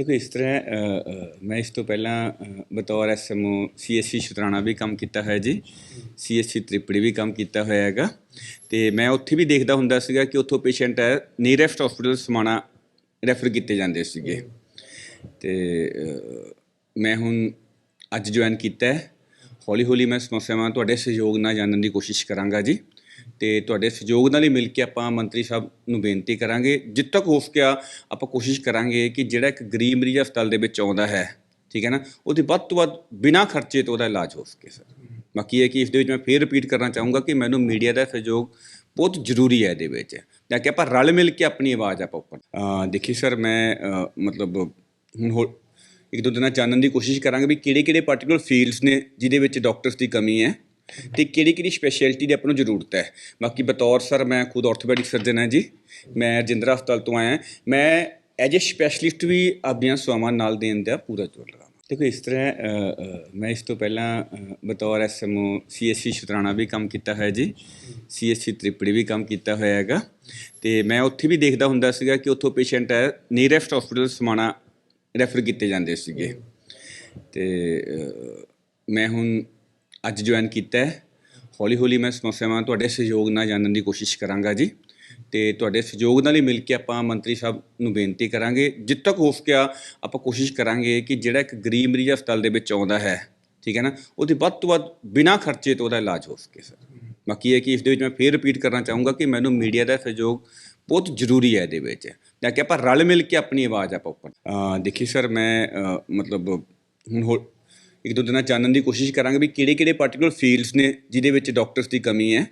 ਦੇਖੋ ਇਸ ਤਰ੍ਹਾਂ ਮੈਂ ਇਸ ਤੋਂ ਪਹਿਲਾਂ ਅ, ਬਤੌਰ ਐਸਐਮਓ ਸੀਐਸਸੀ ਸ਼ੁਤਰਾਣਾ ਵੀ ਕੰਮ ਕੀਤਾ ਹੋਇਆ ਜੀ। ਸੀਐਸਸੀ ਤ੍ਰਿਪੜੀ ਵੀ ਕੰਮ ਕੀਤਾ ਹੋਇਆ ਹੈਗਾ। ਤੇ ਮੈਂ ਉੱਥੇ ਵੀ ਦੇਖਦਾ ਹੁੰਦਾ ਸੀਗਾ ਕਿ ਉੱਥੋਂ ਪੇਸ਼ੈਂਟ ਹੈ ਨੀਰੈਸਟ ਹਸਪੀਟਲ ਸਮਾਣਾ ਰੈਫਰ ਕੀਤੇ ਜਾਂਦੇ ਸੀਗੇ। ਤੇ ਮੈਂ ਹੁਣ ਅੱਜ ਜੁਆਇਨ ਕੀਤਾ ਹੈ। ਹੌਲੀ ਹੌਲੀ ਮੈਂ ਸਮੱਸਿਆਵਾਂ ਤੁਹਾਡੇ ਸਹਿਯੋਗ ਨਾਲ ਜਾਣਨ ਦੀ ਕੋਸ਼ਿਸ਼ ਕਰਾਂਗਾ ਜੀ। ਤੇ ਤੁਹਾਡੇ ਸਹਿਯੋਗ ਨਾਲ ਹੀ ਮਿਲ ਕੇ ਆਪਾਂ ਮੰਤਰੀ ਸਾਹਿਬ ਨੂੰ ਬੇਨਤੀ ਕਰਾਂਗੇ। ਜਿੱਤ ਤੱਕ ਹੋ ਸਕਿਆ, ਆਪਾਂ ਕੋਸ਼ਿਸ਼ ਕਰਾਂਗੇ ਕਿ ਜਿਹੜਾ ਇੱਕ ਗਰੀਬ ਮਰੀਜ਼ ਹਸਪਤਾਲ ਦੇ ਵਿੱਚ ਆਉਂਦਾ ਹੈ, ਠੀਕ ਹੈ ਨਾ, ਉਹਦੀ ਵੱਧ ਤੋਂ ਵੱਧ ਬਿਨਾਂ ਖਰਚੇ ਤੋਂ ਉਹਦਾ ਇਲਾਜ ਹੋ ਸਕੇ ਸਰ। ਬਾਕੀ ਇਹ ਕਿ ਇਸ ਦੇ ਵਿੱਚ ਮੈਂ ਫੇਰ ਰਿਪੀਟ ਕਰਨਾ ਚਾਹੂੰਗਾ ਕਿ ਮੈਨੂੰ ਮੀਡੀਆ ਦਾ ਸਹਿਯੋਗ ਬਹੁਤ ਜ਼ਰੂਰੀ ਹੈ ਇਹਦੇ ਵਿੱਚ। ਤਾਂ ਕਿ ਆਪਾਂ ਰਲ ਮਿਲ ਕੇ ਆਪਣੀ ਆਵਾਜ਼ ਆਪਾਂ ਉੱਪਰ ਅਹ ਦੇਖੀ ਸਰ, ਮੈਂ ਮਤਲਬ ਹੁਣ ਹੋ- ਇੱਕ ਦੋ ਦਿਨਾਂ 'ਚ ਜਾਣਨ ਦੀ ਕੋਸ਼ਿਸ਼ ਕਰਾਂਗੇ ਵੀ ਕਿਹੜੇ ਕਿਹੜੇ ਪਾਰਟਿਕੂਲਰ ਫੀਲਡਸ ਨੇ ਜਿਹਦੇ ਵਿੱਚ ਡਾਕਟਰਸ ਦੀ ਕਮੀ ਹੈ। ਤੇ ਕਿਹੜੀ ਕਿਹੜੀ ਸਪੈਸ਼ਲਿਟੀ ਦੀ ਆਪਾਂ ਨੂੰ ਜ਼ਰੂਰਤ ਹੈ? ਬਾਕੀ ਬਤੌਰ ਸਰ ਮੈਂ ਖੁਦ ਆਰਥੋਪੈਡਿਕ ਸਰਜਨ ਹਾਂ ਜੀ। ਮੈਂ ਰਜਿੰਦਰਾ ਹਸਪਤਾਲ ਤੋਂ ਆਇਆ। ਮੈਂ ਐਜ ਅ ਸਪੈਸ਼ਲਿਸਟ ਵੀ ਆਪਣੀਆਂ ਸੇਵਾਵਾਂ ਨਾਲ ਦੇਣ ਦਾ ਪੂਰਾ ਜ਼ੋਰ ਲਗਾਵਾਂ। ਦੇਖੋ ਇਸ ਤਰ੍ਹਾਂ ਮੈਂ ਇਸ ਤੋਂ ਪਹਿਲਾਂ ਅ, ਬਤੌਰ ਐਸਐਮਓ ਸੀਐਸਸੀ ਸ਼ੁਤਰਾਣਾ ਵੀ ਕੰਮ ਕੀਤਾ ਹੋਇਆ ਜੀ। ਸੀਐਸਸੀ ਤ੍ਰਿਪੜੀ ਵੀ ਕੰਮ ਕੀਤਾ ਹੋਇਆ ਹੈਗਾ। ਤੇ ਮੈਂ ਉੱਥੇ ਵੀ ਦੇਖਦਾ ਹੁੰਦਾ ਸੀਗਾ ਕਿ ਉੱਥੋਂ ਪੇਸ਼ੈਂਟ ਹੈ ਨੀਰੈਸਟ ਹਸਪੀਟਲ ਸਮਾਣਾ ਰੈਫਰ ਕੀਤੇ ਜਾਂਦੇ ਸੀਗੇ। ਤੇ ਮੈਂ ਹੁਣ ਅੱਜ ਜੁਆਇਨ ਕੀਤਾ ਹੈ। ਹੌਲੀ ਹੌਲੀ ਮੈਂ ਸਮੱਸਿਆਵਾਂ ਤੁਹਾਡੇ ਸਹਿਯੋਗ ਨਾਲ ਜਾਣਨ ਦੀ ਕੋਸ਼ਿਸ਼ ਕਰਾਂਗਾ ਜੀ। ਤੇ ਤੁਹਾਡੇ ਸਹਿਯੋਗ ਨਾਲ ਹੀ ਮਿਲ ਕੇ ਆਪਾਂ ਮੰਤਰੀ ਸਾਹਿਬ ਨੂੰ ਬੇਨਤੀ ਕਰਾਂਗੇ। ਜਿੱਤ ਤੱਕ ਹੋ ਸਕਿਆ, ਆਪਾਂ ਕੋਸ਼ਿਸ਼ ਕਰਾਂਗੇ ਕਿ ਜਿਹੜਾ ਇੱਕ ਗਰੀਬ ਮਰੀਜ਼ ਹਸਪਤਾਲ ਦੇ ਵਿੱਚ ਆਉਂਦਾ ਹੈ, ਠੀਕ ਹੈ ਨਾ, ਉਹਦੀ ਵੱਧ ਤੋਂ ਵੱਧ ਬਿਨਾਂ ਖਰਚੇ ਤੋਂ ਉਹਦਾ ਇਲਾਜ ਹੋ ਸਕੇ, ਸਰ। ਬਾਕੀ ਇਹ ਕਿ ਇਸ ਦੇ ਵਿੱਚ ਮੈਂ ਫੇਰ ਰਿਪੀਟ ਕਰਨਾ ਚਾਹੂੰਗਾ ਕਿ ਮੈਨੂੰ ਮੀਡੀਆ ਦਾ ਸਹਿਯੋਗ ਬਹੁਤ ਜ਼ਰੂਰੀ ਹੈ ਇਹਦੇ ਵਿੱਚ। ਤਾਂ ਕਿ ਆਪਾਂ ਰਲ ਮਿਲ ਕੇ ਆਪਣੀ ਆਵਾਜ਼ ਆਪਾਂ ਉੱਪਰ ਅਹ ਦੇਖੀ, ਸਰ, ਮੈਂ ਮਤਲਬ ਹੁਣ ਹੋ- ਇੱਕ ਦੋ ਦਿਨਾਂ ਜਾਣਨ ਦੀ ਕੋਸ਼ਿਸ਼ ਕਰਾਂਗੇ ਵੀ ਕਿਹੜੇ ਕਿਹੜੇ ਪਾਰਟਿਕੂਲਰ ਫੀਲਡਸ ਨੇ ਜਿਹਦੇ ਵਿੱਚ ਡਾਕਟਰਸ ਦੀ ਕਮੀ ਹੈ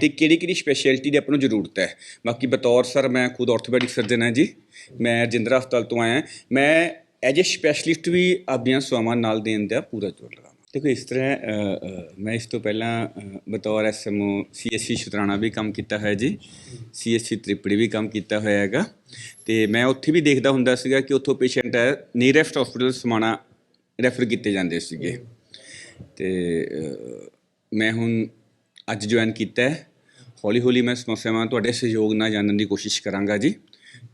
ਤੇ ਕਿਹੜੀ ਕਿਹੜੀ ਸਪੈਸ਼ਲਿਟੀ ਦੀ ਆਪਾਂ ਨੂੰ ਜ਼ਰੂਰਤ ਹੈ। ਬਾਕੀ ਬਤੌਰ ਸਰ ਮੈਂ ਖੁਦ ਆਰਥੋਪੈਡਿਕ ਸਰਜਨ ਹਾਂ ਜੀ। ਮੈਂ ਰਜਿੰਦਰਾ ਹਸਪਤਾਲ ਤੋਂ ਆਇਆ। ਮੈਂ ਐਜ ਅ ਸਪੈਸ਼ਲਿਸਟ ਵੀ ਆਪਣੀਆਂ ਸੇਵਾਵਾਂ ਨਾਲ ਦੇਣ ਦਾ ਪੂਰਾ ਜ਼ੋਰ ਲਗਾਵਾਂ। ਦੇਖੋ ਇਸ ਤਰ੍ਹਾਂ ਮੈਂ ਇਸ ਤੋਂ ਪਹਿਲਾਂ ਅ, ਬਤੌਰ ਐਸਐਮਓ ਸੀਐਸਸੀ ਸ਼ੁਤਰਾਣਾ ਵੀ ਕੰਮ ਕੀਤਾ ਹੋਇਆ ਜੀ। ਸੀਐਸਸੀ ਤ੍ਰਿਪੜੀ ਵੀ ਕੰਮ ਕੀਤਾ ਹੋਇਆ ਹੈਗਾ। ਤੇ ਮੈਂ ਉੱਥੇ ਵੀ ਦੇਖਦਾ ਹੁੰਦਾ ਸੀਗਾ ਕਿ ਉੱਥੋਂ ਪੇਸ਼ੈਂਟ ਹੈ ਨੀਰੈਸਟ ਹਸਪੀਟਲ ਸਮਾਣਾ ਰੈਫਰ ਕੀਤੇ ਜਾਂਦੇ ਸੀਗੇ। ਤੇ ਮੈਂ ਹੁਣ ਅੱਜ ਜੁਆਇਨ ਕੀਤਾ ਹੈ। ਹੌਲੀ ਹੌਲੀ ਮੈਂ ਸਮੱਸਿਆਵਾਂ ਤੁਹਾਡੇ ਸਹਿਯੋਗ ਨਾਲ ਜਾਣਨ ਦੀ ਕੋਸ਼ਿਸ਼ ਕਰਾਂਗਾ ਜੀ।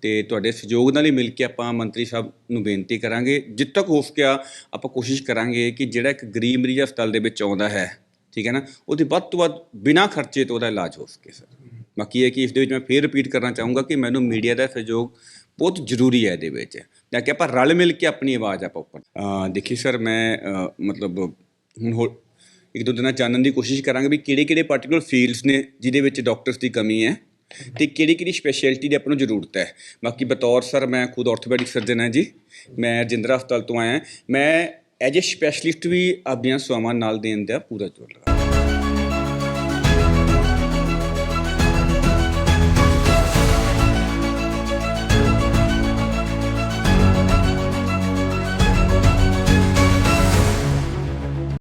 ਤੇ ਤੁਹਾਡੇ ਸਹਿਯੋਗ ਨਾਲ ਹੀ ਮਿਲ ਕੇ ਆਪਾਂ ਮੰਤਰੀ ਸਾਹਿਬ ਨੂੰ ਬੇਨਤੀ ਕਰਾਂਗੇ। ਜਿੱਤ ਤੱਕ ਹੋ ਸਕਿਆ ਆਪਾਂ ਕੋਸ਼ਿਸ਼ ਕਰਾਂਗੇ ਕਿ ਜਿਹੜਾ ਇੱਕ ਗਰੀਬ ਮਰੀਜ਼ ਹਸਪਤਾਲ ਦੇ ਵਿੱਚ ਆਉਂਦਾ ਹੈ ਠੀਕ ਹੈ ਨਾ ਉਹਦੀ ਵੱਧ ਤੋਂ ਵੱਧ ਬਿਨਾਂ ਖਰਚੇ ਤੋਂ ਉਹਦਾ ਇਲਾਜ ਹੋ ਸਕੇ ਸਰ। ਬਾਕੀ ਇਹ ਕਿ ਇਸ ਦੇ ਵਿੱਚ ਮੈਂ ਫੇਰ ਰਿਪੀਟ ਕਰਨਾ ਚਾਹੂੰਗਾ ਕਿ ਮੈਨੂੰ ਮੀਡੀਆ ਦਾ ਸਹਿਯੋਗ ਬਹੁਤ ਜ਼ਰੂਰੀ ਹੈ ਇਹਦੇ ਵਿੱਚ। ਤਾਂ ਕਿ ਆਪਾਂ ਰਲ ਮਿਲ ਕੇ ਆਪਣੀ ਆਵਾਜ਼ ਆਪਾਂ ਉੱਪਰ ਅਹ ਦੇਖੀ ਸਰ ਮੈਂ ਮਤਲਬ ਹੁਣ ਹੋ- ਇੱਕ ਦੋ ਦਿਨਾਂ ਜਾਣਨ ਦੀ ਕੋਸ਼ਿਸ਼ ਕਰਾਂਗੇ ਵੀ ਕਿਹੜੇ ਕਿਹੜੇ ਪਾਰਟਿਕੂਲਰ ਫੀਲਡਸ ਨੇ ਜਿਹਦੇ ਵਿੱਚ ਡਾਕਟਰਸ ਦੀ ਕਮੀ ਹੈ ਤੇ ਕਿਹੜੀ ਕਿਹੜੀ ਸਪੈਸ਼ਲਿਟੀ ਦੀ ਆਪਾਂ ਨੂੰ ਜ਼ਰੂਰਤ ਹੈ। ਬਾਕੀ ਬਤੌਰ ਸਰ ਮੈਂ ਖੁਦ ਆਰਥੋਪੈਡਿਕ ਸਰਜਨ ਹਾਂ ਜੀ। ਮੈਂ ਰਜਿੰਦਰਾ ਹਸਪਤਾਲ ਤੋਂ ਆਇਆ। ਮੈਂ ਐਜ ਅ ਸਪੈਸ਼ਲਿਸਟ ਵੀ ਆਪਣੀਆਂ ਸਵਾਵਾਂ ਨਾਲ ਦੇਣ ਦਾ ਪੂਰਾ ਜ਼ੋਰ ਲਗਾਵਾਂ